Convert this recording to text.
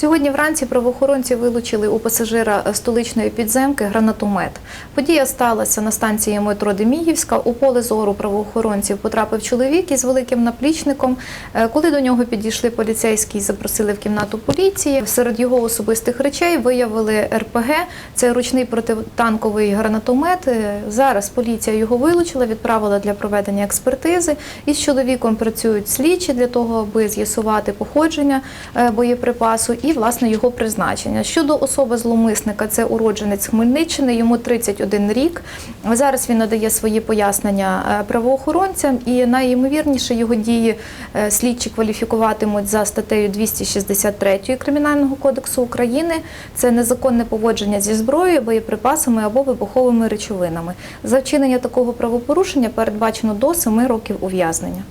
Сьогодні вранці правоохоронці вилучили у пасажира столичної підземки гранатомет. Подія сталася на станції метро Деміївська. У поле зору правоохоронців потрапив чоловік із великим наплічником. Е, Коли до нього підійшли поліцейські і запросили в кімнату поліції, серед його особистих речей виявили РПГ. Це ручний протитанковий гранатомет. Е, Зараз поліція його вилучила, відправила для проведення експертизи. Із чоловіком працюють слідчі для того, аби з'ясувати походження е, боєприпасу і власне його призначення. Щодо особи зловмисника, це уродженець Хмельниччини, йому 31 рік. Зараз він надає свої пояснення е, правоохоронцям, і найімовірніше його дії е, слідчі кваліфікуватимуть за статтею 263 Кримінального кодексу України. Це незаконне поводження зі зброєю, боєприпасами або вибуховими речовинами. За вчинення такого правопорушення передбачено до 7 років ув'язнення.